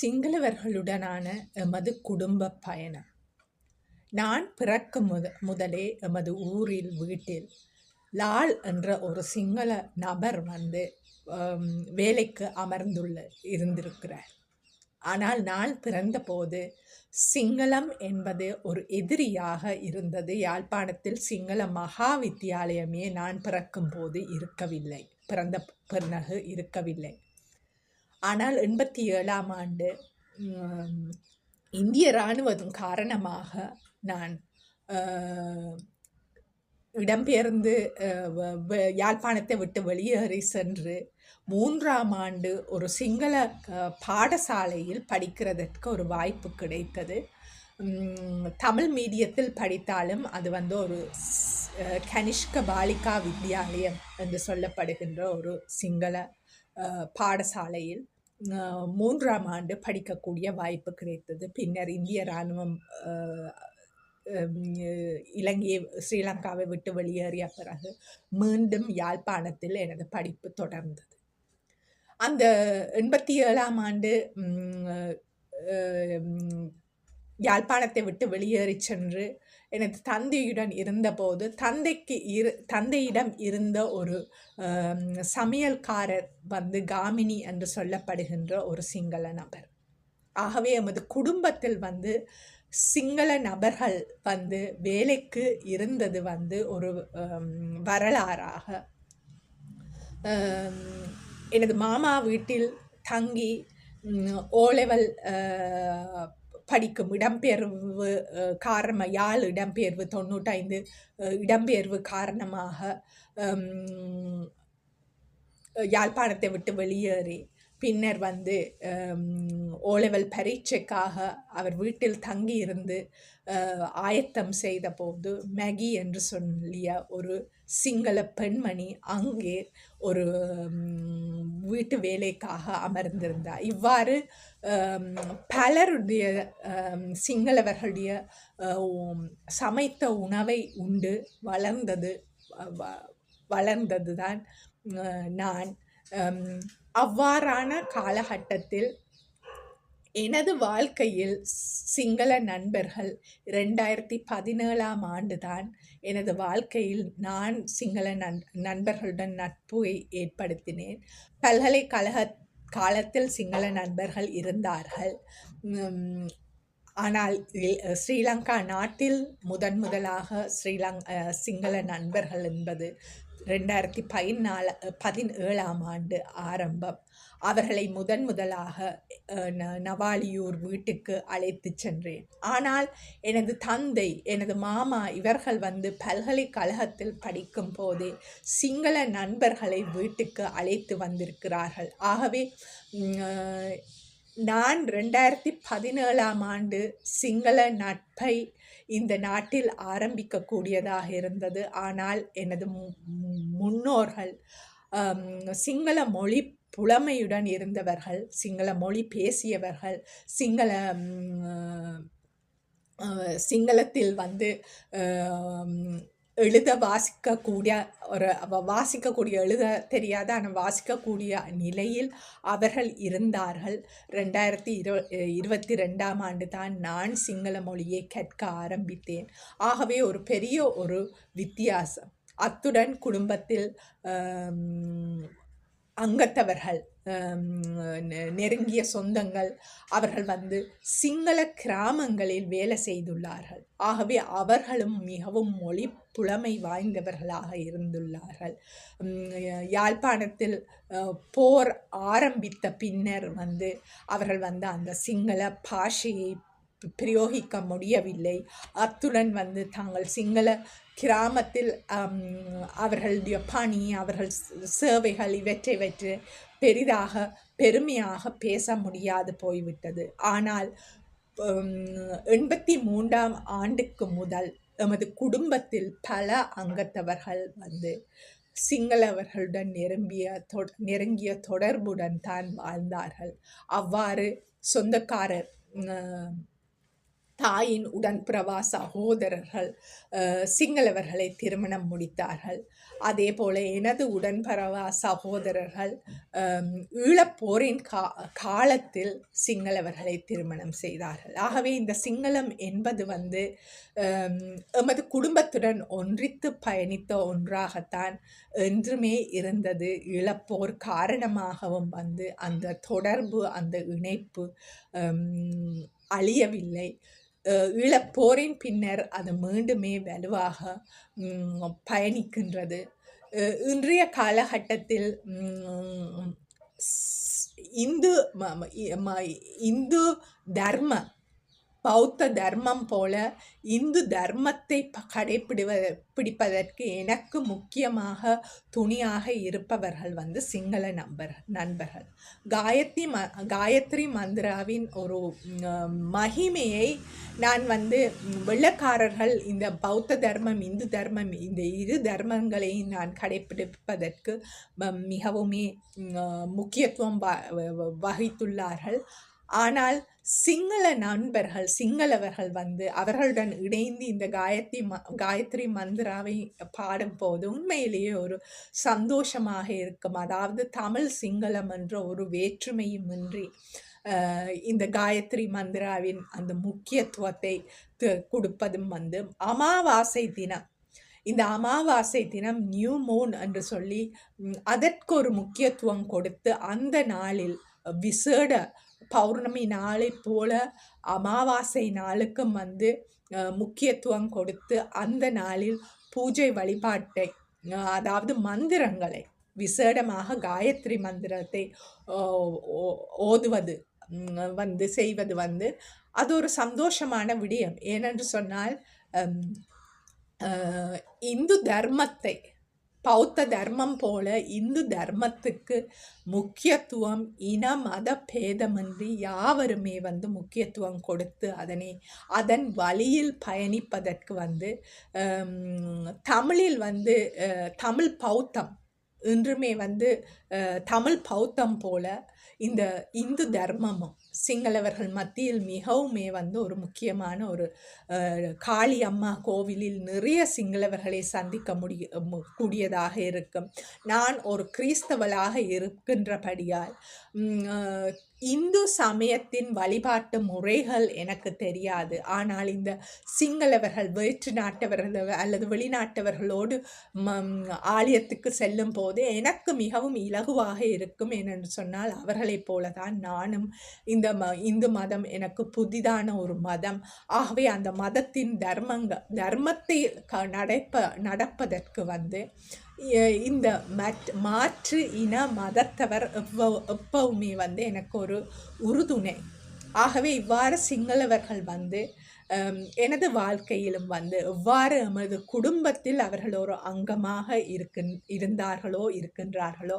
சிங்களவர்களுடனான எமது குடும்ப பயணம். நான் பிறக்கும் முத முதலே எமது ஊரில் வீட்டில் லால் என்ற ஒரு சிங்கள நபர் வந்து வேலைக்கு அமர்ந்துள்ள இருந்திருக்கிறார். ஆனால் நான் பிறந்தபோது சிங்களம் என்பது ஒரு எதிரியாக இருந்தது. யாழ்ப்பாணத்தில் சிங்கள மகா வித்தியாலயமே நான் பிறக்கும்போது இருக்கவில்லை. பிறந்த பிறகு இருக்கவில்லை. ஆனால் எண்பத்தி ஏழாம் ஆண்டு இந்திய இராணுவதும் காரணமாக நான் இடம்பெயர்ந்து வ- வ- யாழ்ப்பாணத்தை விட்டு வெளியேறி சென்று மூன்றாம் ஆண்டு ஒரு சிங்கள பாடசாலையில் படிக்கிறதற்கு ஒரு வாய்ப்பு கிடைத்தது. தமிழ் மீடியத்தில் படித்தாலும் அது வந்து ஒரு ஸ்- கனிஷ்க பாலிகா வித்யாலயம் என்று சொல்லப்படுகின்ற ஒரு சிங்கள பாடசாலையில் மூன்றாம் ஆண்டு படிக்கக்கூடிய வாய்ப்பு கிடைத்தது. பின்னர் இந்திய இராணுவம் இலங்கையை ஸ்ரீலங்காவை விட்டு வெளியேறிய பிறகு மீண்டும் யாழ்ப்பாணத்தில் எனது படிப்பு தொடர்ந்தது. அந்த எண்பத்தி ஏழாம் ஆண்டு யாழ்ப்பாணத்தை விட்டு வெளியேறி சென்று எனது தந்தையுடன் இருந்தபோது தந்தைக்கு இரு தந்தையிடம் இருந்த ஒரு சமையல்காரர் வந்து காமினி என்று சொல்லப்படுகின்ற ஒரு சிங்கள நபர். ஆகவே எமது குடும்பத்தில் வந்து சிங்கள நபர்கள் வந்து வேலைக்கு இருந்தது வந்து ஒரு வரலாறாக. எனது மாமா வீட்டில் தங்கி ஓ லெவல் படிக்கும் இடம்பெயர்வு அஹ், யாழ் இடம்பெயர்வு தொண்ணூற்றைந்து இடம்பெயர்வு காரணமாக யாழ்ப்பாணத்தை விட்டு வெளியேறி பின்னர் வந்து ஓலெவல் பரீட்சைக்காக அவர் வீட்டில் தங்கியிருந்து ஆயத்தம் செய்தபோது மேகி என்று சொல்லிய ஒரு சிங்கள பெண்மணி அங்கே ஒரு வீட்டு வேலைக்காக அமர்ந்திருந்தார் இவ்வாறு பலருடைய சிங்களவர்களுடைய சமைத்த உணவை உண்டு. வளர்ந்தது வளர்ந்தது தான் நான். அவ்வாறான காலகட்டத்தில் எனது வாழ்க்கையில் சிங்கள நண்பர்கள் ரெண்டாயிரத்தி பதினேழாம் ஆண்டு தான் எனது வாழ்க்கையில் நான் சிங்கள நண் நண்பர்களுடன் நட்பை ஏற்படுத்தினேன். பல்கலைக்கழக காலத்தில் சிங்கள நண்பர்கள் இருந்தார்கள். ஆனால் ஸ்ரீலங்கா நாட்டில் முதன் முதலாக ஸ்ரீலங் சிங்கள நண்பர்கள் என்பது ரெண்டாயிரத்தி பதினால பதினேழாம் ஆண்டு ஆரம்பம். அவர்களை முதன் முதலாக ந- நவாலியூர் வீட்டுக்கு அழைத்து சென்றேன். ஆனால் எனது தந்தை எனது மாமா இவர்கள் வந்து பல்கலைக்கழகத்தில் படிக்கும் போதே சிங்கள நண்பர்களை வீட்டுக்கு அழைத்து வந்திருக்கிறார்கள். ஆகவே நான் ரெண்டாயிரத்தி பதினேழாம் ஆண்டு சிங்கள நட்பை இந்த நாட்டில் ஆரம்பிக்கக்கூடியதாக இருந்தது. ஆனால் எனது மு- முன்னோர்கள் சிங்கள மொழி புலமையுடன் இருந்தவர்கள் சிங்கள மொழி பேசியவர்கள் சிங்கள சிங்களத்தில் வந்து எழுத வாசிக்கக்கூடிய ஒரு வாசிக்கக்கூடிய எழுத தெரியாத ஆனால் வாசிக்கக்கூடிய நிலையில் அவர்கள் இருந்தார்கள். ரெண்டாயிரத்தி இரு இருபத்தி ரெண்டாம் ஆண்டு தான் நான் சிங்கள மொழியை கற்க ஆரம்பித்தேன். ஆகவே ஒரு பெரிய ஒரு வித்தியாசம். அத்துடன் குடும்பத்தில் அங்கத்தவர்கள் நெ- நெருங்கிய சொந்தங்கள் அவர்கள் வந்து சிங்கள கிராமங்களில் வேலை செய்துள்ளார்கள். ஆகவே அவர்களும் மிகவும் மொழி புலமை வாய்ந்தவர்களாக இருந்துள்ளார்கள். யாழ்ப்பாணத்தில் போர் ஆரம்பித்த பின்னர் வந்து அவர்கள் வந்து அந்த சிங்கள பாஷையை பிரயோகிக்க முடியவில்லை அத்துடன் வந்து தாங்கள் சிங்கள கிராமத்தில் அவர்களுடைய பணி அவர்கள் சேவைகள் இவற்றை வைத்து பெரிதாக பெருமையாக பேச முடியாது போய்விட்டது. ஆனால் எண்பத்தி மூன்றாம் ஆண்டுக்கு முதல் எமது குடும்பத்தில் பல அங்கத்தவர்கள் வந்து சிங்களவர்களுடன் நெருங்கிய தொ நெருங்கிய தொடர்புடன் தான் வாழ்ந்தார்கள். அவ்வாறு சொந்தக்காரர் தாயின் உடன்பிறவா சகோதரர்கள் சிங்களவர்களை திருமணம் முடித்தார்கள். அதே போல எனது உடன்பிறவா சகோதரர்கள் ஈழப்போரின் கா காலத்தில் சிங்களவர்களை திருமணம் செய்தார்கள். ஆகவே இந்த சிங்களம் என்பது வந்து எமது குடும்பத்துடன் ஒன்றித்து பயணித்த ஒன்றாகத்தான் என்றுமே இருந்தது. இழப்போர் காரணமாகவும் வந்து அந்த தொடர்பு அந்த இணைப்பு அழியவில்லை. ஈழப்போரின் பின்னர் அது மீண்டுமே வலுவாக பயணிக்கின்றது. இன்றைய காலகட்டத்தில் இந்து ம- ம- இ- ம- இந்து தர்ம பௌத்த தர்மம் போல இந்து தர்மத்தை ப- கடைப்பிடிவ பிடிப்பதற்கு எனக்கு முக்கியமாக துணியாக இருப்பவர்கள் வந்து சிங்கள நம்பர் நண்பர்கள். காயத்ரி ம காயத்ரி மந்திராவின் ஒரு மகிமையை நான் வந்து வெள்ளக்காரர்கள் இந்த பௌத்த தர்மம் இந்து தர்மம் இந்த இரு தர்மங்களையும் நான் கடைப்பிடிப்பதற்கு ம- மிகவுமே முக்கியத்துவம் வ- வ- வகித்துள்ளார்கள். ஆனால் சிங்கள நண்பர்கள் சிங்களவர்கள் வந்து அவர்களுடன் இணைந்து இந்த காயத்ரி ம காயத்ரி மந்திராவை பாடும்போது உண்மையிலேயே ஒரு சந்தோஷமாக இருக்கும். அதாவது தமிழ் சிங்களம் என்ற ஒரு வேற்றுமையும் இன்றி இந்த காயத்ரி மந்திராவின் அந்த முக்கியத்துவத்தை கொடுப்பதும் வந்து அமாவாசை தினம். இந்த அமாவாசை தினம் நியூ மூன் என்று சொல்லி அதற்கு ஒரு முக்கியத்துவம் கொடுத்து அந்த நாளில் விசேட பௌர்ணமி நாளை போல அமாவாசை நாளுக்கும் வந்து முக்கியத்துவம் கொடுத்து அந்த நாளில் பூஜை வழிபாட்டை அதாவது மந்திரங்களை விசேடமாக காயத்ரி மந்திரத்தை ஓ- ஓ- ஓதுவது வந்து செய்வது வந்து அது ஒரு சந்தோஷமான விடயம். ஏனென்று சொன்னால் இந்து தர்மத்தை பௌத்த தர்மம் போல இந்து தர்மத்துக்கு முக்கியத்துவம் இன மத பேதமின்றி யாவருமே வந்து முக்கியத்துவம் கொடுத்து அதனை அதன் வழியில் பயணிப்பதற்கு வந்து தமிழில் வந்து தமிழ் பௌத்தம் இன்றுமே வந்து தமிழ் பௌத்தம் போல இந்த இந்து தர்மமும் சிங்களவர்கள் மத்தியில் மிகவுமே வந்து ஒரு முக்கியமான ஒரு காளி அம்மா கோவிலில் நிறைய சிங்களவர்களை சந்திக்க முடிய கூடியதாக இருக்கும். நான் ஒரு கிறிஸ்தவளாக இருக்கின்றபடியால் இந்து சமயத்தின் வழிபாட்டு முறைகள் எனக்கு தெரியாது. ஆனால் இந்த சிங்களவர்கள் வேற்று நாட்டவர்கள் அல்லது வெளிநாட்டவர்களோடு ஆலயத்துக்கு செல்லும் போது எனக்கு மிகவும் இலகுவாக இருக்கும் ஏனென்று சொன்னால் அவர்களைப் போல தான் நானும் இந்த ம இந்து மதம் எனக்கு புதிதான ஒரு மதம். ஆகவே அந்த மதத்தின் தர்மங்க தர்மத்தை க நடப்ப நடப்பதற்கு வந்து இந்த மற் மாற்று இன மதத்தவர் எவ்வ எப்பவுமே வந்து எனக்கு ஒரு உறுதுணை. ஆகவே இவ்வாறு சிங்களவர்கள் வந்து எனது வாழ்க்கையிலும் வந்து எவ்வாறு எமது குடும்பத்தில் அவர்கள் ஒரு அங்கமாக இருக்கின் இருந்தார்களோ இருக்கின்றார்களோ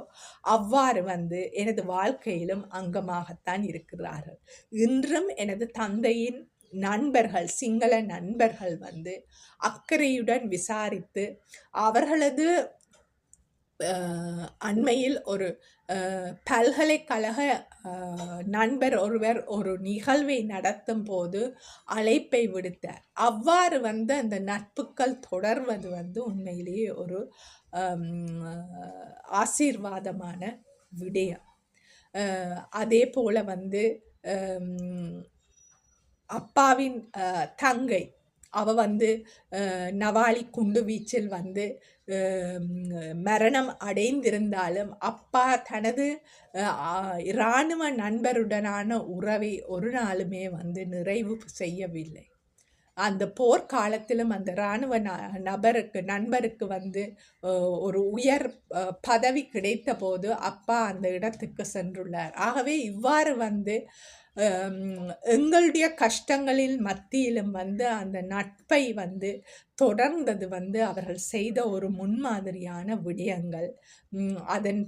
அவ்வாறு வந்து எனது வாழ்க்கையிலும் அங்கமாகத்தான் இருக்கிறார்கள். இன்றும் எனது தந்தையின் நண்பர்கள் சிங்கள நண்பர்கள் வந்து அக்கறையுடன் விசாரித்து அவர்களது அண்மையில் ஒரு பல்கலைக்கழக நண்பர் ஒருவர் ஒரு நிகழ்வை நடத்தும் போது அழைப்பை விடுத்தார். அவ்வாறு வந்து அந்த நட்புகள் தொடர்வது வந்து உண்மையிலேயே ஒரு ஆசீர்வாதமான விடயம். அதே போல் வந்து அப்பாவின் தங்கை அவள் வந்து நவாலி குண்டு வீச்சில் வந்து மரணம் அடைந்திருந்தாலும் அப்பா தனது இராணுவ நண்பருடனான உறவை ஒரு நாளுமே வந்து நிறைவு செய்யவில்லை. அந்த போர்க்காலத்திலும் அந்த இராணுவ ந நபருக்கு நண்பருக்கு வந்து ஒரு உயர் பதவி கிடைத்த போது அப்பா அந்த இடத்துக்கு சென்றுள்ளார். ஆகவே இவ்வாறு வந்து எங்களுடைய கஷ்டங்களில் மத்தியிலும் வந்து அந்த நட்பை வந்து தொடர்ந்தது வந்து அவர்கள் செய்த ஒரு முன்மாதிரியான விடயங்கள். அதன்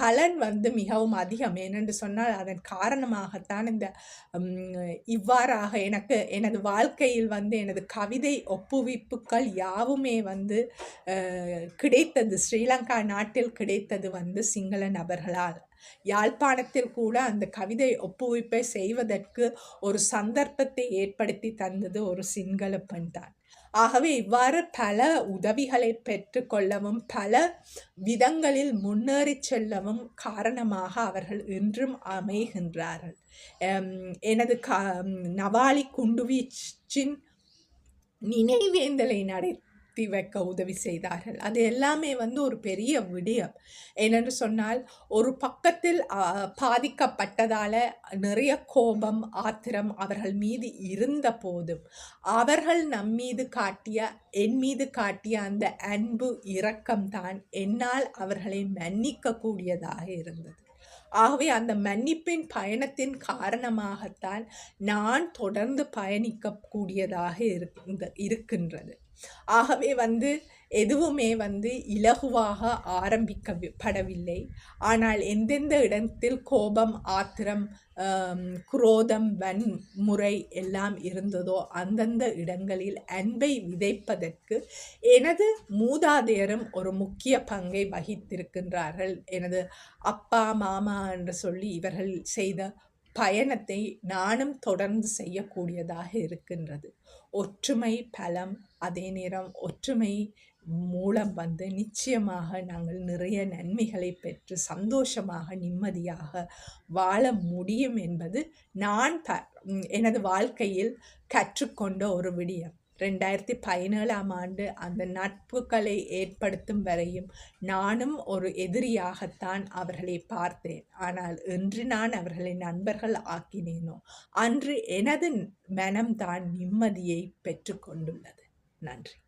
பலன் வந்து மிகவும் அதிகம். ஏனென்று சொன்னால் அதன் காரணமாகத்தான் இந்த இவ்வாறாக எனக்கு எனது வாழ்க்கையில் வந்து எனது கவிதை ஒப்புவிப்புகள் யாவுமே வந்து கிடைத்தது. ஸ்ரீலங்கா நாட்டில் கிடைத்தது வந்து சிங்கள நபர்களால். யாழ்ப்பாணத்தில் கூட அந்த கவிதை ஒப்புவிப்பை செய்வதற்கு ஒரு சந்தர்ப்பத்தை ஏற்படுத்தி தந்தது ஒரு சிங்கள பெண் தான். ஆகவே இவ்வாறு பல உதவிகளை பெற்றுக்கொள்ளவும் பல விதங்களில் முன்னேறி செல்லவும் காரணமாக அவர்கள் இன்றும் அமைகின்றார்கள். எனது க நவாலி குண்டுவீச்சின் நினைவேந்தலை நடை நடத்தி வைக்க உதவி செய்தார்கள். அது எல்லாமே வந்து ஒரு பெரிய விடயம். ஏனென்று சொன்னால் ஒரு பக்கத்தில் பாதிக்கப்பட்டதால் நிறைய கோபம் ஆத்திரம் அவர்கள் மீது இருந்த போதும் அவர்கள் நம் மீது காட்டிய என் மீது காட்டிய அந்த அன்பு இரக்கம்தான் என்னால் அவர்களை மன்னிக்கக்கூடியதாக இருந்தது. ஆகவே அந்த மன்னிப்பின் பயணத்தின் காரணமாகத்தான் நான் தொடர்ந்து பயணிக்கக்கூடியதாக இருக்கின்றது. ஆகவே வந்து எதுவுமே வந்து இலகுவாக ஆரம்பிக்கப்படவில்லை. ஆனால் எந்தெந்த இடத்தில் கோபம் ஆத்திரம் குரோதம் வன்முறை எல்லாம் இருந்ததோ அந்தந்த இடங்களில் அன்பை விதைப்பதற்கு எனது மூதாதையரும் ஒரு முக்கிய பங்கை வகித்திருக்கின்றார்கள். எனது அப்பா மாமா என்று சொல்லி இவர்கள் செய்த பயணத்தை நானும் தொடர்ந்து செய்யக்கூடியதாக இருக்கின்றது. ஒற்றுமை பலம் அதே நேரம் ஒற்றுமை மூலம் வந்து நிச்சயமாக நாங்கள் நிறைய நன்மைகளை பெற்று சந்தோஷமாக நிம்மதியாக வாழ முடியும் என்பது நான் ப எனது வாழ்க்கையில் கற்றுக்கொண்ட ஒரு விடயம். ரெண்டாயிரத்தி பதினேழாம் ஆண்டு அந்த நட்புகளை ஏற்படுத்தும் வரையும் நானும் ஒரு எதிரியாகத்தான் அவர்களை பார்த்தேன். ஆனால் இன்று நான் அவர்களை நண்பர்கள் ஆக்கினேனோ? அன்று எனது மனம்தான் நிம்மதியை பெற்றுக்கொண்டுள்ளது நன்றி.